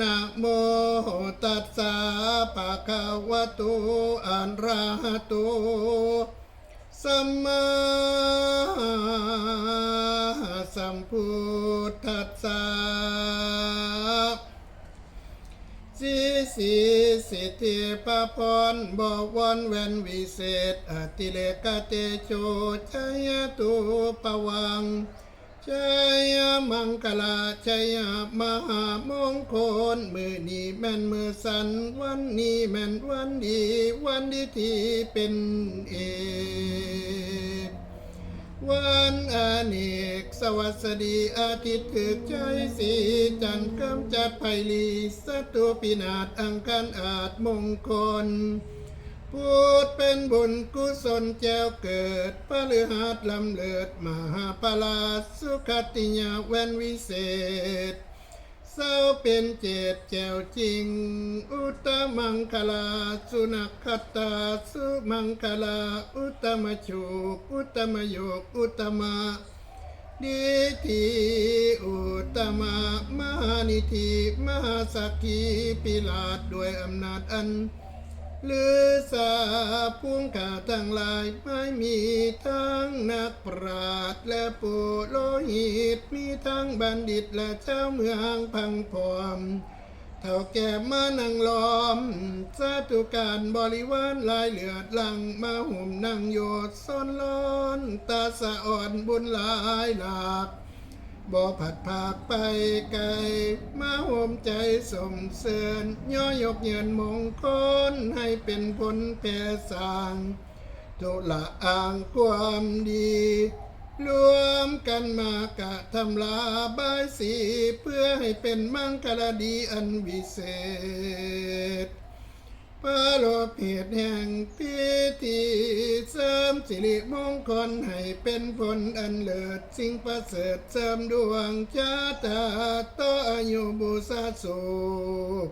นะโมตัสสะปะคะวะโตอะระหะโตสัมมาสัมพุทธัสสะสิสิสิทธิปะพรบวรแวนวิเศษอติเลกเตโชชยตุปวัง ชัยมังกลาชัยมหามงคลมือนี้แม่นมือสันวันนี้แม่นวันดีวันดีที่เป็นเอกวันอเนกสวัสดีอาทิตย์ถึกใจสีจันทร์กำจัดไพลีสัตุปินาศอังการอาจมงคล พูดเป็นบุญกุศลแจวเกิดพระฤหัสลำเลิดมหาปลาสุขติยาแวนวิเศษเศร้าเป็นเจตแจวจริง อุตมังคลาสุนักขตาสุมังคลาอุตมชูอุตมโยกอุตมะดีทีอุตมะมหานิธิมหาสักขีปิลาศด้วยอำนาจอัน หรือสาพุงกาทั้งหลายไม่มีทั้งนักปราชญ์และปุโรหิตมีทั้งบัณฑิตและเจ้าเมืองพังพรมเท่าแก่มานั่งล้อมสาธุการบริวารลายเหลือดลังมาห่มนั่งโยดซ้อนล้อนตาสะอ่อนบุญหลายหลาก บ่ผัดผากไปไกล มาโหมใจสมเสริญย่อยกเยินมงคลให้เป็นผลแผ่สร้างทุละอ่างความดี รวมกันมากะทำลาบายสี เพื่อให้เป็นมังคลดีอันวิเศษ พระโลภเหตุแห่งพิธีเสริมสิริมงคลให้เป็นผลอันเลิศสิ่งประเสริฐเสริมดวงชาตาต่ออายุบุษาสุข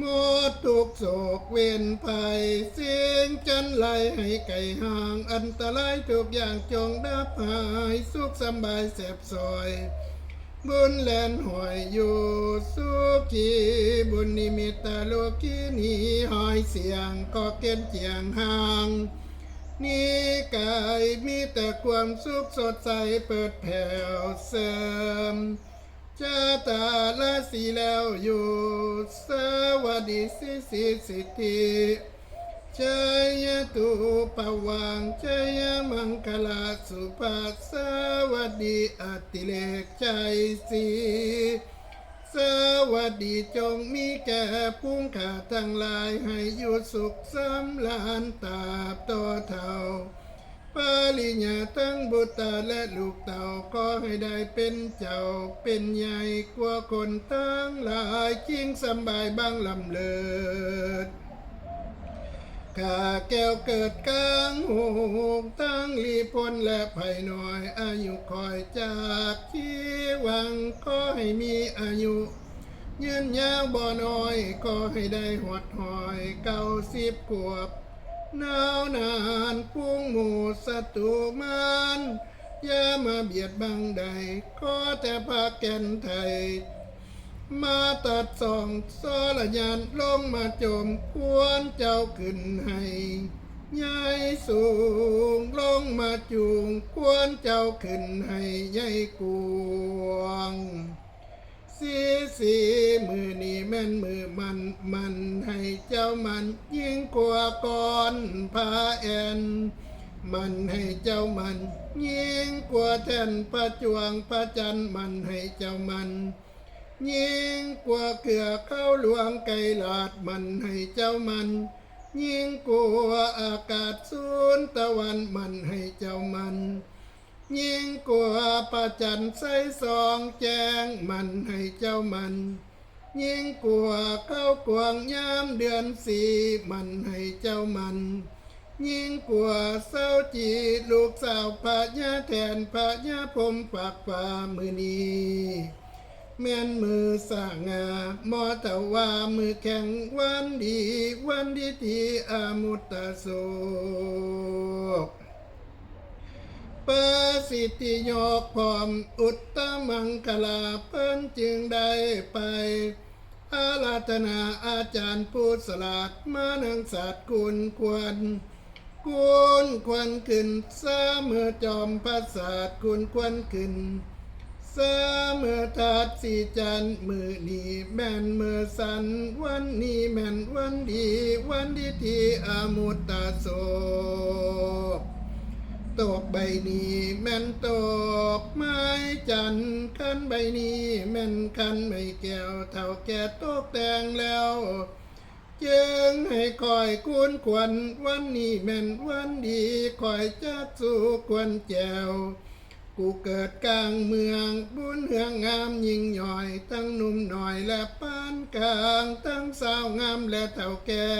มดทุกโศกเว้นภัยเสียงจันไหลให้ไก่ห่างอันตรายทุกอย่างจงดับหาย สุขสบายแสบซอย บุญแลนหอยอยู่สุขีบุญนิมิตตาโลกีนีหอยเสียงก็เก็นเจียงห่าง นี่กายมีแต่ความสุขสดใสเปิดแผ่วเสริมชาตาละสีแล้วอยู่สวัสดีสิสิสิทธิ ชัยตุปวังชัยมังคลาสุภาสวัสดีอติเลกใจสีสวัสดีจงมีแก่พุ่งขาทั้งหลายให้อยู่สุขสำลานตาบต่อเท่าปาลิญาทั้งบุตรและลูกเต่าก็ให้ได้เป็นเจ้าเป็นใหญ่กว่าคนทั้งหลายยิ่งสบายบ้างลำเลิศ ข้าแก้วเกิดกลางหูกตั้งลีพลและไผ่น้อย อายุคอยจากที่หวังก็ให้มีอายุ ยืนยาวบ่น้อยก็ให้ได้หดหอยเก้าสิบขวบหนาวนานพุ่งหมู่ศัตรูมันอย่ามาเบียดบังใด ก็แต่พาแก่นไทย มาตัดส่องสรยานลงมาโจมควรเจ้าขึ้นให้ยายสูงลงมาจูงควรเจ้าขึ้นให้ยายกวงสีสีมือนี่แม่นมือมันมันให้เจ้ามันยิ่งกว่าก่อนพาแอนมันให้เจ้ามันยิ่งกว่าแทนประจวงประจันมันให้เจ้ามัน ยิ่งกว่าเกลือเข้าหลวงไก่ลาดมันให้เจ้ามัน ยิ่งกว่าอากาศสูนตะวันมันให้เจ้ามัน ยิ่งกว่าประจันใสสองแจงมันให้เจ้ามัน ยิ่งกลัวเข้ากวางยามเดือนสีมันให้เจ้ามัน ยิ่งกว่าเศร้าจีลูกสาวพระยาแทนพระยาพรมปากฟ้ามือนี้ แม่นมือสร้างงามอตะว่ามือแข็งวันดี วันดีทีอามุตตะโศกปะสิทธิยกพร้อมอุตตมังคลาเพิ่นจึงได้ไปอาราธนาอาจารย์ผู้สลาดมานังสัตว์คุณควรคุณควรขึ้นเสมอจอมพระศาสตร์คุณควรขึ้นเสมอทัดสีจันมือนี้แม่นเมื่อสัน วันนี้แม่นวันดี วันดีที่อามุตตาโศกตกใบนี้แม่นตกไม้จันคันใบนี้แม่นคันไม่แก้วเท่าแก่ตกแต่งแล้วจึงให้คอยคุ้นควรวันนี้แม่นวันดีคอยจักสู่ควรแจว กูเกิดกลางเมืองบุญเฮืองงามยิ่งหย่อยทั้งหนุ่มหน่อยและปานกลางทั้งสาวงามและเท่าแก่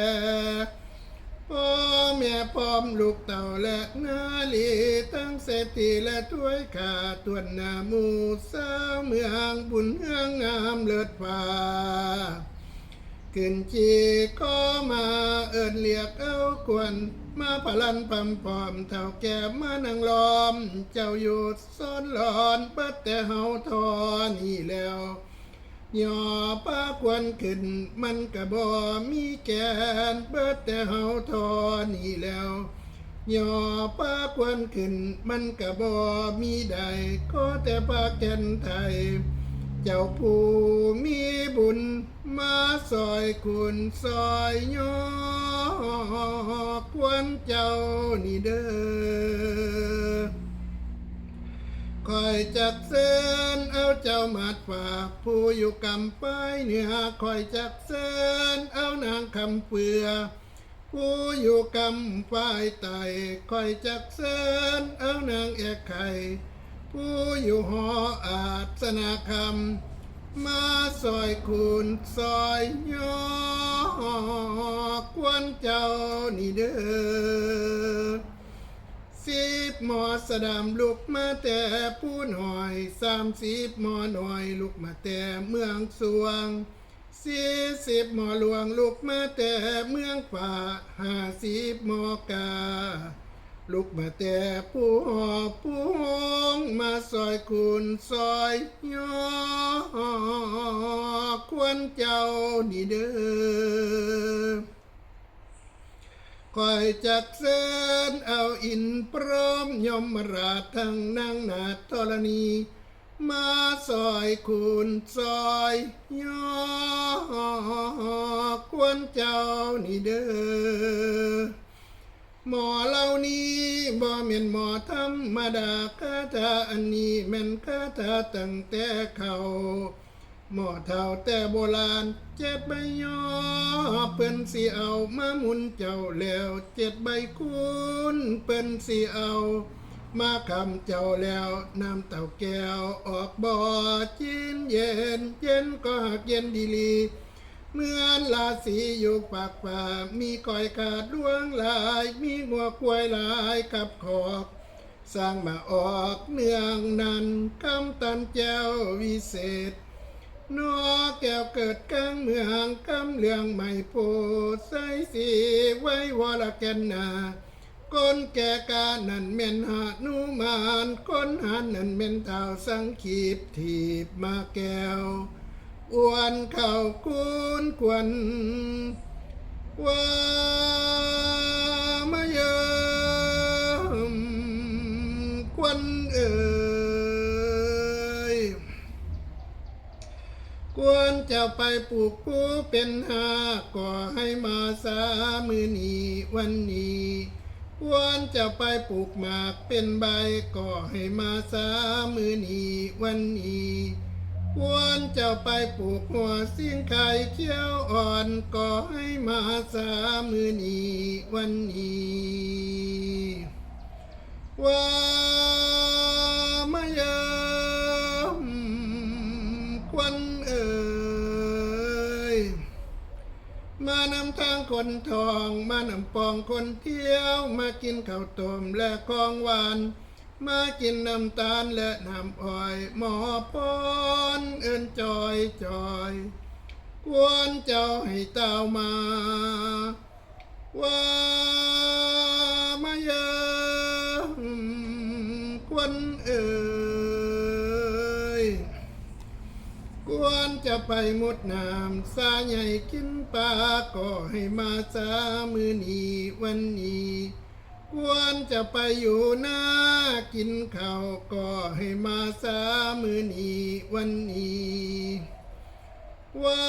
พ่อแม่พร้อมลูกเต่าและนาลีทั้งเศรษฐีและถ้วยขาตวนนามูสาวเมืองบุญเฮืองงามเลิศฟ้า ขึ้นจีก็มาเอินเรียกเอาควน มาพลันพำพอมเท่าแก่มานั่งล้อม เจ้าอยู่ซ้อนหลอนเปิดแต่เฮาทอนี่แล้วย่อป้าควรขึ้นมันกระบ่มีแกนเปิดแต่เฮาทอนี่แล้วย่อป้าควรขึ้นมันกระบ่มีใดก็แต่ป้าแกนไทย เจ้าผู้มีบุญมาซอยคุณซอยย่อควรเจ้านี่เด้อคอยจักเส้นเอาเจ้ามาดฝากผู้อยู่กำป้ายเหนือคอยจักเส้นเอานางคำเปือผู้อยู่กำป้ายไตคอยจักเส้นเอานางเอกไข่ ผู้อยู่หออาสนาคำมาซอยคุณซอยย่อควรเจ้านี่เด้อสิบหมอสะดามลุกมาแต่ผู้หน่อยสามสิบหมอหน่อยลุกมาแต่เมืองสวงสี่สิบหมอหลวงลุกมาแต่เมืองป่าห้าสิบหมอกา ลุกมาแต่ผู้หอบผู้งมาซอยคุณซอยย่อควรเจ้านี่เด้อคอยจักเส้นเอาอินพร้อมยมราทั้งนางนาถธรณีมาซอยคุณซอยย่อควรเจ้านี่เด้อ หมอเหล่านี้บ่แม่นหมอธรรมดาคาถาอันนี้แม่นคาถาตั้งแต่เขาหมอเท่าแต่โบราณเจ็ดใบย่อเปิ้นสิเอามามุนเจ้าแล้วเจ็ดใบคุณเปิ้นสิเอา มาคำเจ้าแล้วน้ำเต่าแก้วออกบ่อจินเย็นเย็นก็หักเย็นดีลี เมื่อนลาสีอยู่ปากป่ามีก้อยขาดดวงลาย มีงัวควยลายกับขอกสร้างมาออกเนืองนั้นคำตันแจ้ววิเศษนอแก้วเกิดกลางเมืองกำเลืองไม่โพใส่สีไว้วรแกนนาคนแก่กานั่นเม่นหานุมานคนหานนั่นเม่นเท้าสังขีดถีบมาแก้ว อ้วนเข่าคุณควันว่ามาเยมควันเอ่ยควรจะไปปลูกผู้เป็นหาก่อให้มาสามือนี้วันนี้ควรจะไปปลูกหมากเป็นใบก่อให้มาสามือนี้วันนี้ ควรจะไปปลูกหัวสิ่งไข่เขียวอ่อนก่อให้มาสามือนี้วันนี้ว่ามายิมควันเอ่ยมานำทางคนทอง มานำปองคนเที่ยว มากินข้าวต้มและของหวาน มากินน้ำตาลและน้ำอ้อยหมอปอนเอินจอยจอยกวนเจ้าให้เต้ามา ว่ามาเยอะควนเอ่ยกวนจะไปมุดน้ำสาใหญ่กินปลาก็ให้มาสามือนีวันนี้ กวนจะไปอยู่หน้ากินข้าวก็ให้มาสามือนี้วันนี้ว่า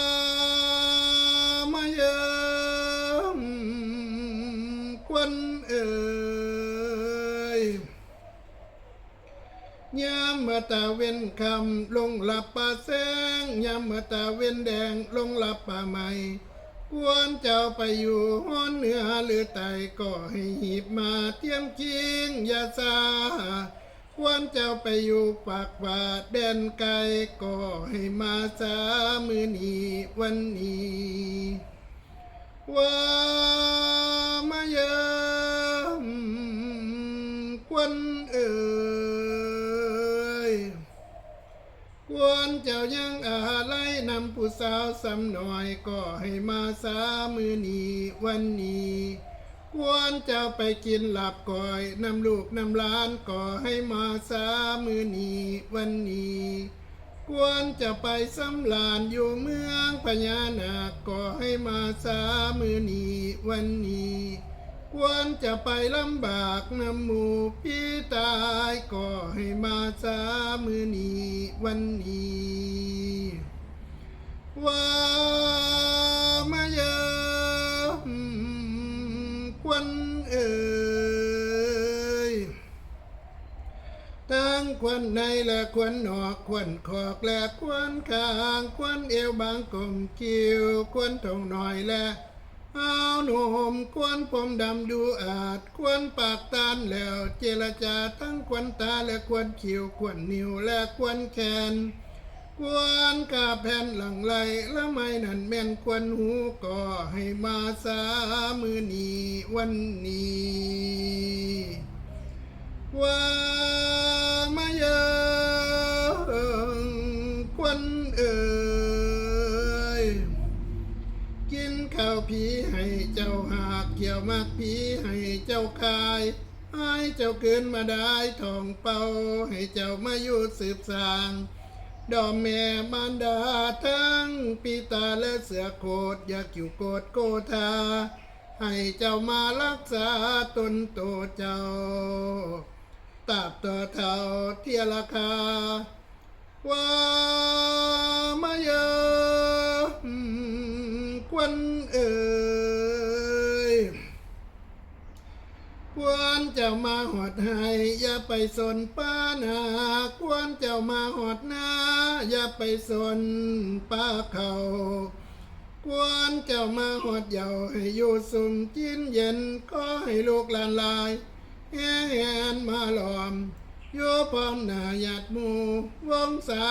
มาเยิมควันเอ่ยยามเมื่อตาเว้นคำลงหลับป่าแสงยามเมื่อตาเว้นแดงลงหลับป่าใหม่ ควรเจ้าไปอยู่ห้อนเหนือหรือไตก็ให้หีบมาเทียมคิงยาซาควรเจ้าไปอยู่ปากบาดแดนไกลก็ให้มาสามือนีวันนี้ว่ามาเยิมควนเอ่ยควรเจ้ายัง ผู้สาวสำหน่อยก็ให้มาสามือนี้วันนี้ควรจ้าไปกินหลับก่อยนำลูกนำหล้านก็ให้มาสามือนี้วันนี้ควรจะไปสำลานอยู่เมืองพญานาคก็ให้มาสามือนี้วันนี้ ควรจะไปลำบากนำหมู่พี่ตายก็ให้มาสามือนี้วันนี้ ว่ามาเยอะควันเอ่ยทั้งควันในและควันนอกควันขอกและควันคางควันเอวบางกลมคิ้วควันทองหน่อยและเอาหนุ่มควันผมดำดูอาจควันปากตานแล้วเจรจาทั้งควันตาและควันคิ้วควันนิ้วและควันแขน ควนกาแผ่นหลังไหลละไม่นั่นแม่นควนหูก็ให้มาสามือนี้วันนี้ว่ามาเยิงควันเอ่ยกินข้าวผีให้เจ้าหากเกี่ยวมากผีให้เจ้าคายให้เจ้าเกินมาได้ทองเป่าให้เจ้ามาอยู่สืบสาง ดอมแม่มารดาทั้งปีตาและเสือโคดอยากอยู่โกดโกธาให้เจ้ามารักษาตนโตเจ้าตาบต่อเท่าเทียราคาว่ามาเยอะควันเอ่ย ควร เจ้ามาหอดให้อย่าไปสนป้านาควรเจ้ามาหอดนาอย่าไปสนป้าเขาควรเจ้ามาหอดเยาให้อยู่สุ่มจินเย็นก็ให้ลูกหลานลายแห่แหนมาหลอมโยพร้อมหน้าหยาดมูวงสา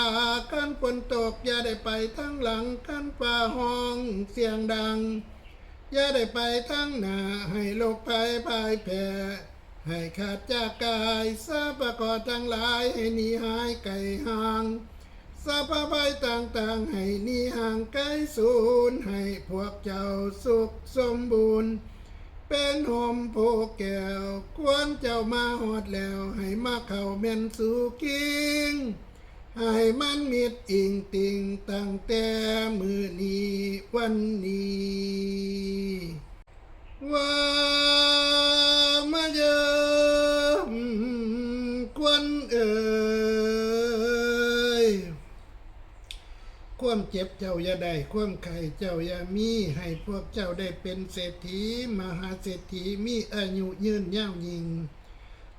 กันฝนตกอย่าได้ไปทั้งหลังกันป่าห้องเสียงดัง อย่าได้ไปทั้งหน้าให้โลกภัยพายแพ้ ให้ขาดจากกายทรัพกอทั้งหลายให้หนีหายไกลห่างทรัพย์ภัยต่างๆ ให้หนีห่างไกลสูญให้พวกเจ้าสุขสมบูรณ์ เป็นหมโพแก้ว ควรเจ้ามาหอดแล้ว ให้มาเข้าแม่นสู่กิงให้มันมิดอิงติงตั้งแต่มือนี้วันนี้ว่า เจ็บเจ้าอย่าได้ความไข่เจ้าอย่ามี ให้พวกเจ้าได้เป็นเศรษฐีมหาเศรษฐีมีอายุยืนยาวยิง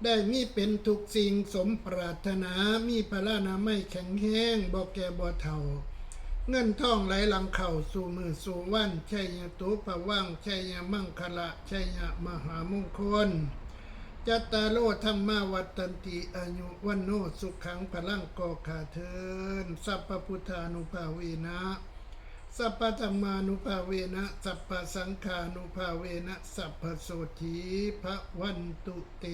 ได้มีเป็นทุกสิ่งสมปรารถนามีพระนาไม่แข็งแห้งบอกแก่บ่เท่า เงินทองไหลหลังเข้าสู่มือสู่วันชัยยะตุปะว่างชัยยะมังคละชัยยะมหามงคล จัตตาโลธรรมาวัตันติอายุวันโนสุขังพลังกอขาเทินสัพพพุทธานุภาเวนะสัพพธรรมานุภาเวนะสัพพสังฆานุภาเวนะสัพพโสธีพระวันตุเต